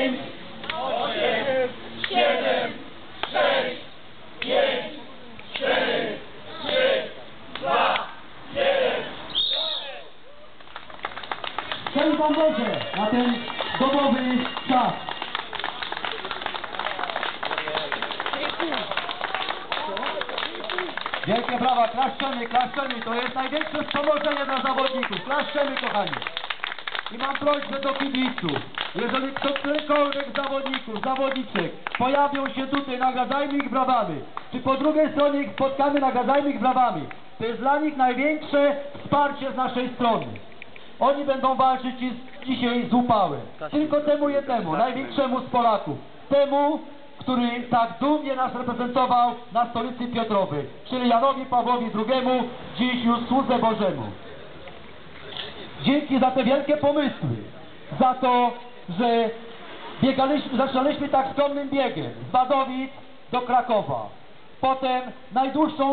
dziewięć, osiem, siedem, sześć, pięć, cztery, trzy, dwa, jeden. Szczęść Wam Boże na ten domowy czas. Wielkie brawa, klaszczemy, klaszczemy, to jest największe wspomożenie dla zawodników, klaszczemy kochani. I mam prośbę do kibiców, jeżeli ktokolwiek z zawodników, zawodniczek pojawią się tutaj, nagradzajmy ich brawami, czy po drugiej stronie ich spotkamy, nagradzajmy ich brawami. To jest dla nich największe wsparcie z naszej strony. Oni będą walczyć dzisiaj z upałem. Tylko temu jednemu, największemu z Polaków. Temu, który tak dumnie nas reprezentował na stolicy Piotrowej, czyli Janowi Pawłowi II, dziś już słudze Bożemu. Dzięki za te wielkie pomysły, za to, że biegaliśmy, zaczynaliśmy tak skromnym biegiem z Badowic do Krakowa. Potem najdłuższą